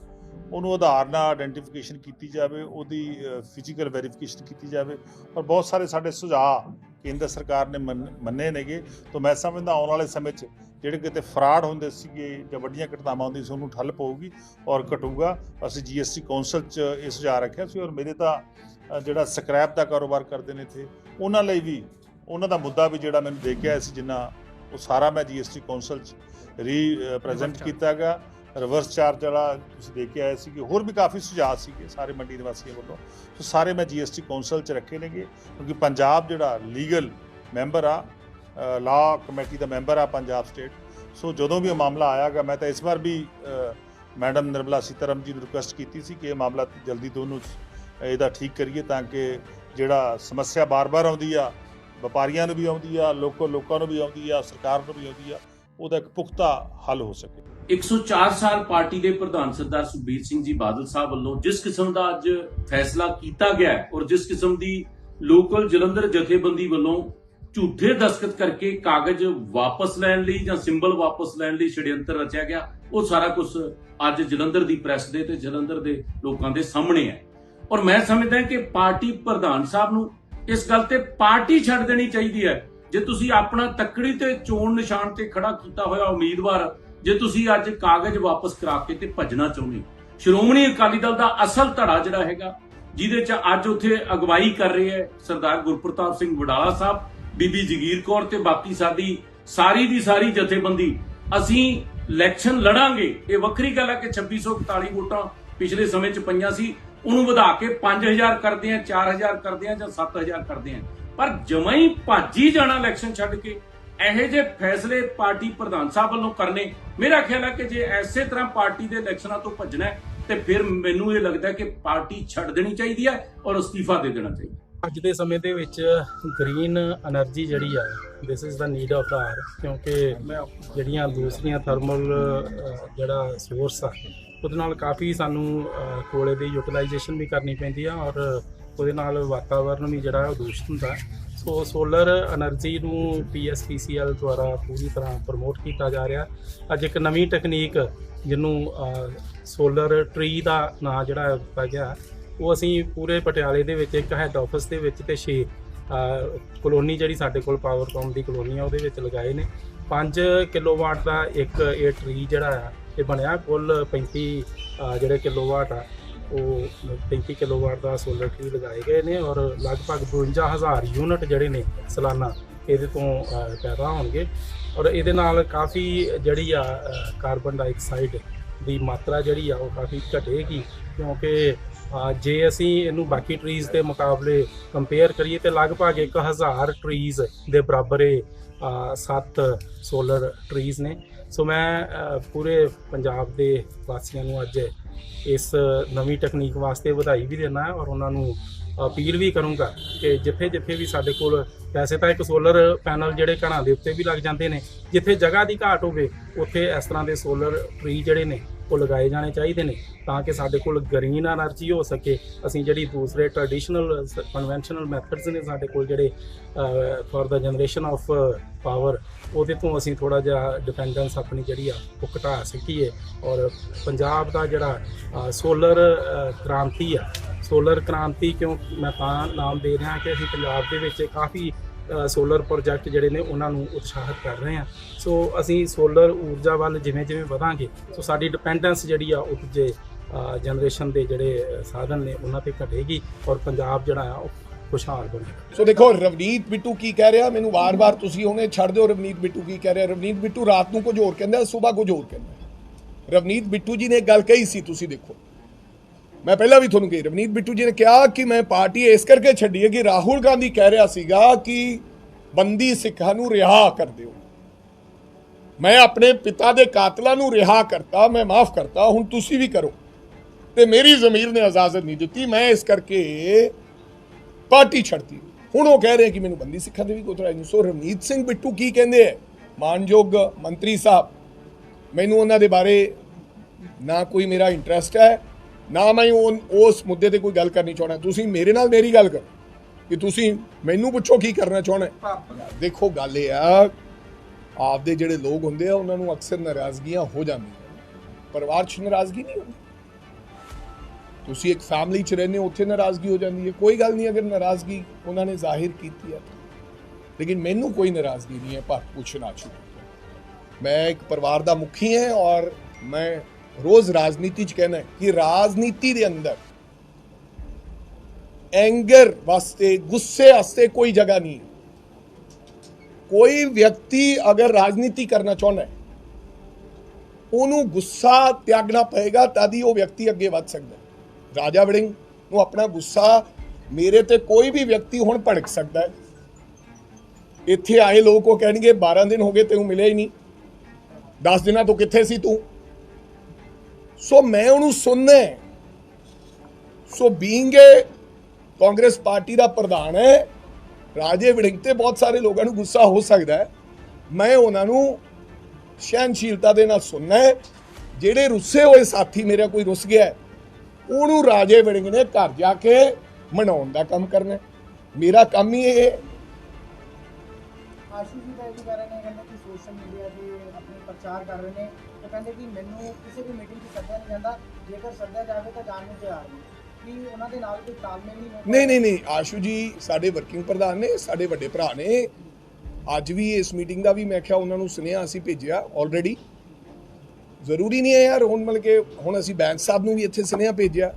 ਉਹਨੂੰ ਆਧਾਰ ਨਾਲ ਆਇਡੈਂਟੀਫਿਕੇਸ਼ਨ ਕੀਤੀ ਜਾਵੇ, ਉਹਦੀ ਫਿਜ਼ੀਕਲ ਵੈਰੀਫਿਕੇਸ਼ਨ ਕੀਤੀ ਜਾਵੇ ਔਰ ਬਹੁਤ ਸਾਰੇ ਸਾਡੇ ਸੁਝਾਅ ਕੇਂਦਰ ਸਰਕਾਰ ਨੇ ਮੰਨ- ਮੰਨੇ ਨੇਗੇ। ਤਾਂ ਮੈਂ ਸਮਝਦਾ ਆਉਣ ਵਾਲੇ ਸਮੇਂ 'ਚ ਜਿਹੜੇ ਕਿਤੇ ਫਰਾਡ ਹੁੰਦੇ ਸੀਗੇ ਜਾਂ ਵੱਡੀਆਂ ਘਟਨਾਵਾਂ ਹੁੰਦੀਆਂ ਸੀ ਉਹਨੂੰ ਠੱਲ ਪਊਗੀ ਔਰ ਘਟੂਗਾ। ਅਸੀਂ GST ਕੌਂਸਲ 'ਚ ਇਹ ਸੁਝਾਅ ਰੱਖਿਆ ਸੀ ਔਰ ਮੇਰੇ ਤਾਂ ਜਿਹੜਾ ਸਕ੍ਰੈਪ ਦਾ ਕਾਰੋਬਾਰ ਕਰਦੇ ਨੇ ਇੱਥੇ ਉਹਨਾਂ ਲਈ ਵੀ ਉਹਨਾਂ ਦਾ ਮੁੱਦਾ ਵੀ ਜਿਹੜਾ ਮੈਨੂੰ ਦੇ ਕੇ ਆਇਆ ਸੀ ਜਿੰਨਾ ਉਹ ਸਾਰਾ ਮੈਂ GST ਕੌਂਸਲ 'ਚ ਰੀ ਪ੍ਰੈਜ਼ੈਂਟ ਕੀਤਾਗਾ ਰਿਵਰਸ ਚਾਰਜ ਵਾਲਾ ਤੁਸੀਂ ਦੇ ਕੇ ਆਏ ਸੀਗੇ। ਹੋਰ ਵੀ ਕਾਫੀ ਸੁਝਾਅ ਸੀਗੇ ਸਾਰੇ ਮੰਡੀ ਨਿਵਾਸੀਆਂ ਵੱਲੋਂ। ਸੋ ਸਾਰੇ ਮੈਂ ਜੀਐਸਟੀ ਕੌਂਸਲ 'ਚ ਰੱਖੇ ਨੇਗੇ ਕਿਉਂਕਿ ਪੰਜਾਬ ਜਿਹੜਾ ਲੀਗਲ ਮੈਂਬਰ ਆ ਲਾ ਕਮੇਟੀ ਦਾ ਮੈਂਬਰ ਆ ਪੰਜਾਬ ਸਟੇਟ ਸੋ ਜਦੋਂ ਵੀ ਇਹ ਮਾਮਲਾ ਆਇਆਗਾ, ਮੈਂ ਤਾਂ ਇਸ ਵਾਰ ਵੀ ਮੈਡਮ ਨਿਰਮਲਾ ਸੀਤਾਰਮ ਜੀ ਨੂੰ ਰਿਕੁਐਸਟ ਕੀਤੀ ਸੀ ਕਿ ਇਹ ਮਾਮਲਾ ਜਲਦੀ ਦੋਨੋਂ ਇਹਦਾ ਠੀਕ ਕਰੀਏ ਤਾਂ ਕਿ ਜਿਹੜਾ ਸਮੱਸਿਆ ਬਾਰ-ਬਾਰ ਆਉਂਦੀ ਆ, ਵਪਾਰੀਆਂ ਨੂੰ ਵੀ ਆਉਂਦੀ ਆ, ਲੋਕੋ, ਲੋਕਾਂ ਨੂੰ ਵੀ ਆਉਂਦੀ ਆ, ਸਰਕਾਰ ਨੂੰ ਵੀ ਆਉਂਦੀ ਆ, ਉਹਦਾ ਇੱਕ ਪੁਖਤਾ ਹੱਲ ਹੋ ਸਕੇ। 104 ਸਾਲ ਪਾਰਟੀ ਦੇ ਪ੍ਰਧਾਨ ਸਰਦਾਰ ਸੁਖਬੀਰ ਸਿੰਘ ਜੀ ਬਾਦਲ ਸਾਹਿਬ ਵੱਲੋਂ ਜਿਸ ਕਿਸਮ ਦਾ ਅੱਜ ਫੈਸਲਾ ਕੀਤਾ ਗਿਆ ਔਰ ਜਿਸ ਕਿਸਮ ਦੀ ਲੋਕਲ ਜਲੰਧਰ ਜਥੇਬੰਦੀ ਵੱਲੋਂ ਝੂਠੇ ਦਸਖਤ ਕਰਕੇ ਕਾਗਜ਼ ਵਾਪਸ ਲੈਣ ਲਈ ਜਾਂ ਸਿੰਬਲ ਵਾਪਸ ਲੈਣ ਲਈ ਛੜਯੰਤਰ ਰਚਿਆ ਗਿਆ, ਉਹ ਸਾਰਾ ਕੁਝ ਅੱਜ ਜਲੰਧਰ ਦੀ ਪ੍ਰੈਸ ਦੇ ਤੇ ਜਲੰਧਰ ਦੇ ਲੋਕਾਂ ਦੇ ਸਾਹਮਣੇ ਹੈ। ਔਰ ਮੈਂ ਸਮਝਦਾ ਕਿ ਪਾਰਟੀ ਪ੍ਰਧਾਨ ਸਾਹਿਬ ਨੂੰ ਇਸ ਗੱਲ ਤੇ ਪਾਰਟੀ ਛੱਡ ਦੇਣੀ ਚਾਹੀਦੀ ਹੈ। ਜੇ ਤੁਸੀਂ ਆਪਣਾ ਤੱਕੜੀ ਤੇ ਚੋਣ ਨਿਸ਼ਾਨ ਤੇ ਖੜਾ ਕੀਤਾ ਹੋਇਆ ਉਮੀਦਵਾਰ, ਜੇ ਤੁਸੀਂ ਅੱਜ ਕਾਗਜ਼ ਵਾਪਸ ਕਰਾ ਕੇ ਤੇ ਭੱਜਣਾ ਚਾਹੁੰਦੇ ਹੋ। ਸ਼੍ਰੋਮਣੀ ਅਕਾਲੀ ਦਲ ਦਾ ਅਸਲ ਧੜਾ ਜਿਹੜਾ ਹੈਗਾ, ਜਿਹਦੇ ਚ ਅੱਜ ਉੱਥੇ ਅਗਵਾਈ ਕਰ ਰਹੇ ਹੈ ਸਰਦਾਰ ਗੁਰਪ੍ਰਤਾਪ ਸਿੰਘ ਵਡਾਲਾ ਸਾਹਿਬ ਬੀਬੀ ਜਗੀਰ ਕੌਰ ਤੇ ਬਾਕੀ ਸਾਡੀ ਸਾਰੀ ਦੀ ਸਾਰੀ ਜਥੇਬੰਦੀ, ਅਸੀਂ ਇਲੈਕਸ਼ਨ ਲੜਾਂਗੇ। ਇਹ ਵੱਖਰੀ ਗੱਲ ਹੈ ਕਿ 2641 ਵੋਟਾਂ ਪਿਛਲੇ ਸਮੇਂ ਚ ਪਈਆਂ ਸੀ। ਉਹਨੂੰ ਵਧਾ ਕੇ 5000 ਕਰਦੇ ਆ 4000 ਕਰਦੇ ਆ ਜਾਂ 7000 ਕਰਦੇ ਆ ਪਰ ਜਮਾਂ ਹੀ ਭਾਜੀ ਜਾਣਾ ਇਲੈਕਸ਼ਨ ਛੱਡ ਕੇ। ਇਹੋ ਜਿਹੇ ਫੈਸਲੇ ਪਾਰਟੀ ਪ੍ਰਧਾਨ ਸਾਹਿਬ ਵੱਲੋਂ ਕਰਨੇ। ਮੇਰਾ ਖਿਆਲ ਹੈ ਕਿ ਜੇ ਐਸੇ ਤਰ੍ਹਾਂ ਪਾਰਟੀ ਦੇ ਇਲੈਕਸ਼ਨਾਂ ਤੋਂ ਭੱਜਣਾ ਤੇ ਫਿਰ ਮੈਨੂੰ ਇਹ ਲੱਗਦਾ ਕਿ ਪਾਰਟੀ ਛੱਡ ਦੇਣੀ ਚਾਹੀਦੀ ਹੈ ਔਰ ਅਸਤੀਫਾ ਦੇ ਦੇਣਾ ਚਾਹੀਦਾ ਅੱਜ ਦੇ ਸਮੇਂ ਦੇ ਵਿੱਚ ਗ੍ਰੀਨ એનર્ਜੀ ਜਿਹੜੀ ਆ this is the need of our ਕਿਉਂਕਿ ਜਿਹੜੀਆਂ ਦੂਸਰੀਆਂ ਥਰਮਲ ਜਿਹੜਾ ਸੋਰਸ ਆ, ਉਹਦੇ ਨਾਲ ਕਾਫੀ ਸਾਨੂੰ ਕੋਲੇ ਦੀ ਯੂਟਿਲਾਈਜੇਸ਼ਨ ਵੀ ਕਰਨੀ ਪੈਂਦੀ ਆ ਔਰ ਉਹਦੇ ਨਾਲ ਵਾਤਾਵਰਨ ਵੀ ਜਿਹੜਾ ਉਹ ਦੂਸ਼ਿਤ ਹੁੰਦਾ ਸੋ ਸੋਲਰ એનર્ਜੀ ਨੂੰ ਪੀਐਸਪੀਸੀਐਲ ਦੁਆਰਾ ਪੂਰੀ ਤਰ੍ਹਾਂ ਪ੍ਰਮੋਟ ਕੀਤਾ ਜਾ ਰਿਹਾ। ਅੱਜ ਇੱਕ ਨਵੀਂ ਟੈਕਨੀਕ ਜਿਹਨੂੰ ਸੋਲਰ ਟਰੀ ਦਾ ਨਾਂ ਜਿਹੜਾ ਦਿੱਤਾ ਗਿਆ ਉਹ ਅਸੀਂ ਪੂਰੇ ਪਟਿਆਲੇ ਦੇ ਵਿੱਚ ਇੱਕ ਹੈੱਡ ਆਫਿਸ ਦੇ ਵਿੱਚ ਤੇ ਛੇ ਕਲੋਨੀ ਜਿਹੜੀ ਸਾਡੇ ਕੋਲ ਪਾਵਰਕੌਮ ਦੀ ਕਲੋਨੀ ਆ, ਉਹਦੇ ਵਿੱਚ ਲਗਾਏ ਨੇ। 5 ਕਿਲੋਵਾਟ ਦਾ ਇੱਕ ਇਹ ਟਰੀ ਜਿਹੜਾ ਆ, ਇਹ ਬਣਿਆ ਕੁੱਲ 35 ਜਿਹੜੇ ਕਿਲੋਵਾਟ ਆ, ਉਹ 35 ਕਿਲੋਵਾਟ ਦਾ ਸੋਲਰ ਟਰੀ ਲਗਾਏ ਗਏ ਨੇ ਔਰ ਲਗਭਗ 52000 ਯੂਨਿਟ ਜਿਹੜੇ ਨੇ ਸਾਲਾਨਾ ਇਹਦੇ ਤੋਂ ਪੈਦਾ ਹੋਣਗੇ। ਔਰ ਇਹਦੇ ਨਾਲ ਕਾਫੀ ਜਿਹੜੀ ਆ ਕਾਰਬਨ ਡਾਈਆਕਸਾਈਡ ਦੀ ਮਾਤਰਾ ਜਿਹੜੀ ਆ, ਉਹ ਕਾਫੀ ਘਟੇਗੀ ਕਿਉਂਕਿ ਜੇ ਅਸੀਂ ਇਹਨੂੰ ਬਾਕੀ ਟਰੀਜ਼ ਦੇ ਮੁਕਾਬਲੇ ਕੰਪੇਅਰ ਕਰੀਏ ਤੇ ਲਗਭਗ 1000 ਟਰੀਜ਼ ਦੇ ਬਰਾਬਰ ਇਹ 7 ਸੋਲਰ ਟਰੀਜ਼ ਨੇ। ਸੋ ਮੈਂ ਪੂਰੇ ਪੰਜਾਬ ਦੇ ਵਾਸੀਆਂ ਨੂੰ ਅੱਜ ਇਸ ਨਵੀਂ ਟੈਕਨੀਕ ਵਾਸਤੇ ਵਧਾਈ ਵੀ ਦੇਣਾ ਹੈ ਔਰ ਉਹਨਾਂ ਨੂੰ ਅਪੀਲ ਵੀ ਕਰੂੰਗਾ ਕਿ ਜਿੱਥੇ ਜਿੱਥੇ ਵੀ ਸਾਡੇ ਕੋਲ ਵੈਸੇ ਤਾਂ ਇੱਕ ਸੋਲਰ ਪੈਨਲ ਜਿਹੜੇ ਘਰਾਂ ਦੇ ਉੱਤੇ ਵੀ ਲੱਗ ਜਾਂਦੇ ਨੇ, ਜਿੱਥੇ ਜਗ੍ਹਾ ਦੀ ਘਾਟ ਹੋਵੇ, ਉੱਥੇ ਇਸ ਤਰ੍ਹਾਂ ਦੇ ਸੋਲਰ ਟਰੀ ਜਿਹੜੇ ਨੇ ਉਹ ਲਗਾਏ ਜਾਣੇ ਚਾਹੀਦੇ ਨੇ ਤਾਂ ਕਿ ਸਾਡੇ ਕੋਲ ਗਰੀਨ એનર્ਜੀ ਹੋ ਸਕੇ। ਅਸੀਂ ਜਿਹੜੀ ਦੂਸਰੇ ਟ੍ਰੈਡੀਸ਼ਨਲ ਕਨਵੈਂਸ਼ਨਲ ਮੈਥਡਸ ਨੇ ਸਾਡੇ ਕੋਲ ਜਿਹੜੇ for the generation of power ਉਹਦੇ ਤੋਂ ਅਸੀਂ ਥੋੜਾ ਜਿਹਾ ਡਿਪੈਂਡੈਂਸ ਆਪਣੀ ਜਿਹੜੀ ਆ, ਉਹ ਘਟਾ ਸਕੀਏ। ਔਰ ਪੰਜਾਬ ਦਾ ਜਿਹੜਾ ਸੋਲਰ ਕ੍ਰਾਂਤੀ ਆ ਸੋਲਰ ਕ੍ਰਾਂਤੀ ਕਿਉਂ ਮੈਂ ਤਾਂ ਨਾਮ ਦੇ ਰਿਹਾ ਕਿ ਅਸੀਂ ਪੰਜਾਬ ਦੇ ਵਿੱਚ ਕਾਫੀ ਸੋਲਰ ਪ੍ਰੋਜੈਕਟ ਜਿਹੜੇ ਨੇ ਉਹਨਾਂ ਨੂੰ ਉਤਸ਼ਾਹਿਤ ਕਰ ਰਹੇ ਹਾਂ। ਸੋ ਅਸੀਂ ਸੋਲਰ ਊਰਜਾ ਵੱਲ ਜਿਵੇਂ ਜਿਵੇਂ ਵਧਾਂਗੇ, ਸੋ ਸਾਡੀ ਡਿਪੈਂਡੈਂਸ ਜਿਹੜੀ ਆ ਉਹ ਜਨਰੇਸ਼ਨ ਦੇ ਜਿਹੜੇ ਸਾਧਨ ਨੇ ਉਹਨਾਂ ਤੇ ਘਟੇਗੀ ਔਰ ਪੰਜਾਬ ਜਿਹੜਾ ਆ ਉਹ ਖੁਸ਼ਹਾਲ ਬਣੇਗਾ। ਸੋ ਦੇਖੋ, ਰਵਨੀਤ ਬਿੱਟੂ ਕੀ ਕਹਿ ਰਿਹਾ? ਮੈਨੂੰ ਵਾਰ-ਵਾਰ ਤੁਸੀਂ ਹੁਣੇ ਛੱਡ ਦਿਓ, ਰਵਨੀਤ ਬਿੱਟੂ ਕੀ ਕਹਿ ਰਿਹਾ? ਰਵਨੀਤ ਬਿੱਟੂ ਰਾਤ ਨੂੰ ਕੁਝ ਹੋਰ ਕਹਿੰਦਾ, ਸਵੇਰ ਕੁਝ ਹੋਰ ਕਹਿੰਦਾ। ਰਵਨੀਤ ਬਿੱਟੂ ਜੀ ਨੇ ਇੱਕ ਗੱਲ ਕਹੀ ਸੀ, ਤੁਸੀਂ ਦੇਖੋ। ਮੈਂ ਪਹਿਲਾਂ ਵੀ ਤੁਹਾਨੂੰ ਕਹੀ, ਰਵਨੀਤ ਬਿੱਟੂ ਜੀ ਨੇ ਕਿਹਾ ਕਿ ਮੈਂ ਪਾਰਟੀ ਇਸ ਕਰਕੇ ਛੱਡੀ ਹੈ ਕਿ ਰਾਹੁਲ ਗਾਂਧੀ ਕਹਿ ਰਿਹਾ ਸੀਗਾ ਕਿ ਬੰਦੀ ਸਿੱਖਾਂ ਨੂੰ ਰਿਹਾ ਕਰ ਦਿਓ। ਮੈਂ ਆਪਣੇ ਪਿਤਾ ਦੇ ਕਾਤਲਾਂ ਨੂੰ ਰਿਹਾ ਕਰਤਾ, ਮੈਂ ਮਾਫ ਕਰਤਾ, ਹੁਣ ਤੁਸੀਂ ਵੀ ਕਰੋ। ਤੇ ਮੇਰੀ ਜ਼ਮੀਰ ਨੇ ਇਜਾਜ਼ਤ ਨਹੀਂ ਦਿੱਤੀ, ਮੈਂ ਇਸ ਕਰਕੇ ਪਾਰਟੀ ਛੱਡਤੀ। ਹੁਣ ਉਹ ਕਹਿ ਰਹੇ ਕਿ ਮੈਨੂੰ ਬੰਦੀ ਸਿੱਖਾਂ ਦੇ ਵੀ ਕੋਈ ਨਹੀਂ। ਸੋ ਰਵਨੀਤ ਸਿੰਘ ਬਿੱਟੂ ਕੀ ਕਹਿੰਦੇ ਹੈ? ਮਾਨਯੋਗ ਮੰਤਰੀ ਸਾਹਿਬ, ਮੈਨੂੰ ਉਹਨਾਂ ਦੇ ਬਾਰੇ ਨਾ ਕੋਈ ਮੇਰਾ ਇੰਟਰਸਟ ਹੈ। ਨਾ ਮੈਂ ਉਹ- ਉਸ ਮੁੱਦੇ ਤੇ ਕੋਈ ਗੱਲ ਕਰਨੀ ਚਾਹੁੰਦਾ। ਤੁਸੀਂ ਮੇਰੇ ਨਾਲ ਮੇਰੀ ਗੱਲ ਕਰੋ। ਕਿ ਤੁਸੀਂ ਮੈਨੂੰ ਪੁੱਛੋ ਕੀ ਕਰਨਾ ਚਾਹੁੰਦੇ। ਦੇਖੋ, ਗੱਲ ਇਹ ਆ, ਆਪਦੇ ਜਿਹੜੇ ਲੋਕ ਹੁੰਦੇ ਆ, ਉਹਨਾਂ ਨੂੰ ਅਕਸਰ ਨਾਰਾਜ਼ਗੀਆਂ ਹੋ ਜਾਂਦੀਆਂ। ਪਰਿਵਾਰ 'ਚ ਨਾਰਾਜ਼ਗੀ ਨਹੀਂ ਹੁੰਦੀ। ਤੁਸੀਂ ਇੱਕ ਫੈਮਿਲੀ 'ਚ ਰਹਿੰਦੇ ਹੋ, ਉੱਥੇ ਨਾਰਾਜ਼ਗੀ ਹੋ ਜਾਂਦੀ ਹੈ। ਕੋਈ ਗੱਲ ਨਹੀਂ, ਅਗਰ ਨਾਰਾਜ਼ਗੀ ਉਹਨਾਂ ਨੇ ਜ਼ਾਹਿਰ ਕੀਤੀ ਹੈ ਲੇਕਿਨ ਮੈਨੂੰ ਕੋਈ ਨਾਰਾਜ਼ਗੀ ਨਹੀਂ ਹੈ, ਪਰ ਪੁੱਛਣਾ ਚਾਹੁੰਦਾ। ਮੈਂ ਇੱਕ ਪਰਿਵਾਰ ਦਾ ਮੁਖੀ ਹਾਂ ਔਰ ਮੈਂ ਰੋਜ਼ ਰਾਜਨੀਤੀ 'ਚ ਕਹਿੰਦਾ ਕਿ ਰਾਜਨੀਤੀ ਦੇ ਅੰਦਰ ਐਂਗਰ ਵਾਸਤੇ, ਗੁੱਸੇ ਵਾਸਤੇ ਕੋਈ ਜਗ੍ਹਾ ਨਹੀਂ ਕੋਈ ਵਿਅਕਤੀ ਅਗਰ ਰਾਜਨੀਤੀ ਕਰਨਾ ਚਾਹੁੰਦਾ ਹੈ, ਉਹਨੂੰ ਗੁੱਸਾ ਤਿਆਗਣਾ ਪਏਗਾ ਤਦ ਹੀ ਉਹ ਵਿਅਕਤੀ ਅੱਗੇ ਵੱਧ ਸਕਦਾ ਹੈ। ਰਾਜਾ ਵੜਿੰਗ ਨੂੰ ਆਪਣਾ ਗੁੱਸਾ ਮੇਰੇ ਤੇ ਕੋਈ ਵੀ ਵਿਅਕਤੀ ਹੁਣ ਭੜਕ ਸਕਦਾ ਹੈ। ਇੱਥੇ ਆਏ ਲੋਕ ਉਹ ਕਹਿਣਗੇ 12 ਦਿਨ ਹੋ ਗਏ ਤੈਨੂੰ ਮਿਲਿਆ ਹੀ ਨਹੀਂ। 10 ਦਿਨਾਂ ਤੋਂ ਕਿੱਥੇ ਸੀ ਤੂੰ? ਸੋ ਮੈਂ ਉਹਨੂੰ ਸੁਣਨਾ so being a Congress party ਦਾ ਪ੍ਰਧਾਨ ਹੈ, ਰਾਜੇ ਵੜਿੰਗ ਤੇ ਬਹੁਤ ਸਾਰੇ ਲੋਕਾਂ ਨੂੰ ਗੁੱਸਾ ਹੋ ਸਕਦਾ ਹੈ। ਮੈਂ ਉਹਨਾਂ ਨੂੰ ਸਹਿਨਸ਼ੀਲਤਾ ਦੇ ਨਾਲ ਸੁਣਨਾ ਹੈ। ਜਿਹੜੇ ਰੁੱਸੇ ਹੋਏ ਸਾਥੀ ਮੇਰਾ ਕੋਈ ਰੁੱਸ ਗਿਆ ਉਹਨੂੰ ਰਾਜੇ ਵੜਿੰਗ ਨੇ ਘਰ ਜਾ ਕੇ ਮਨਾਉਣ ਦਾ ਕੰਮ ਕਰਨਾ ਮੇਰਾ ਕੰਮ ਹੀ ਇਹ ਆਸ਼ੂ ਜੀ ਦਾ ਇਹ ਵੀ ਨੇ ਕਹਿੰਦੇ ਕਿ ਸੋਸ਼ਲ ਮੀਡੀਆ ਤੇ ਪ੍ਰਚਾਰ ਕਰ ਰਹੇ ਨੇ ਉਹ ਕਹਿੰਦੇ ਕਿ ਮੈਨੂੰ ਕਿਸੇ ਵੀ ਮੀਟਿੰਗ 'ਚ ਸੱਦਿਆ ਨਹੀਂ ਜਾਂਦਾ, ਜੇਕਰ ਸੱਦਿਆ ਜਾਵੇ ਤਾਂ ਜਾਣ ਨੂੰ ਤਿਆਰ ਨਹੀਂ ਕਿ ਉਹਨਾਂ ਦੇ ਨਾਲ ਕੋਈ ਤਾਲਮੇਲ ਨਹੀਂ ਹੋ ਨਹੀਂ ਨਹੀਂ ਨਹੀਂ, ਆਸ਼ੂ ਜੀ ਸਾਡੇ ਵਰਕਿੰਗ ਪ੍ਰਧਾਨ ਨੇ, ਸਾਡੇ ਵੱਡੇ ਭਰਾ ਨੇ। ਅੱਜ ਵੀ ਇਸ ਮੀਟਿੰਗ ਦਾ ਵੀ ਮੈਂ ਕਿਹਾ ਉਹਨਾਂ ਨੂੰ ਸੁਨੇਹਾ ਅਸੀਂ ਭੇਜਿਆ ਆਲਰੇਡੀ ਜ਼ਰੂਰੀ ਨਹੀਂ ਹੈ ਯਾਰ, ਹੁਣ ਮਤਲਬ ਕਿ ਹੁਣ ਅਸੀਂ ਬੈਂਕ ਸਾਹਿਬ ਨੂੰ ਵੀ ਇੱਥੇ ਸੁਨੇਹਾ ਭੇਜਿਆ।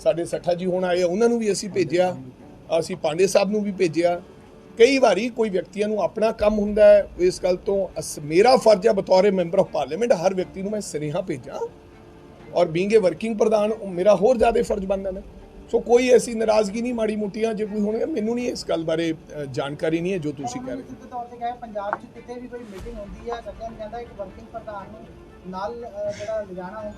ਸਾਡੇ ਸੱਠਾ ਜੀ ਹੁਣ ਆਏ ਉਹਨਾਂ ਨੂੰ ਵੀ ਅਸੀਂ ਭੇਜਿਆ। ਅਸੀਂ ਪਾਂਡੇ ਸਾਹਿਬ ਨੂੰ ਵੀ ਭੇਜਿਆ। ਕਈ ਵਾਰੀ ਕੋਈ ਵਿਅਕਤੀਆਂ ਨੂੰ ਆਪਣਾ ਕੰਮ ਹੁੰਦਾ ਹੈ, ਇਸ ਗੱਲ ਤੋਂ ਮੇਰਾ ਫਰਜ਼ ਹੈ ਬਤੌਰ ਮੈਂਬਰ ਆਫ ਪਾਰਲੀਮੈਂਟ ਹਰ ਵਿਅਕਤੀ ਨੂੰ ਮੈਂ ਸੁਨੇਹਾ ਭੇਜਾਂ ਔਰ ਬੀਂਗ ਏ ਵਰਕਿੰਗ ਪ੍ਰਧਾਨ ਮੇਰਾ ਹੋਰ ਜ਼ਿਆਦਾ ਫਰਜ਼ ਬਣਦਾ ਨੇ। ਸੋ ਕੋਈ ਐਸੀ ਨਾਰਾਜ਼ਗੀ ਨਹੀਂ ਮਾੜੀ ਮੋਟੀਆਂ, ਜੇ ਕੋਈ ਹੋਣਗੇ, ਮੈਨੂੰ ਨਹੀਂ ਇਸ ਗੱਲ ਬਾਰੇ ਜਾਣਕਾਰੀ ਨਹੀਂ ਹੈ ਜੋ ਤੁਸੀਂ ਕਹਿ ਰਹੇ ਹੋ। ਤੌਰ ਤੇ ਕਹੇ ਪੰਜਾਬ 'ਚ ਕਿਤੇ ਵੀ ਕੋਈ ਮੀਟਿੰਗ ਹੁੰਦੀ ਹੈ ਸੱਦਿਆ ਜਾਂਦਾ ਇੱਕ ਵਰਕਿੰਗ ਪ੍ਰਧਾਨ ਨੂੰ ਨਾਲ ਜਿਹੜਾ ਲਿਜਾਣਾ ਹੁੰਦਾ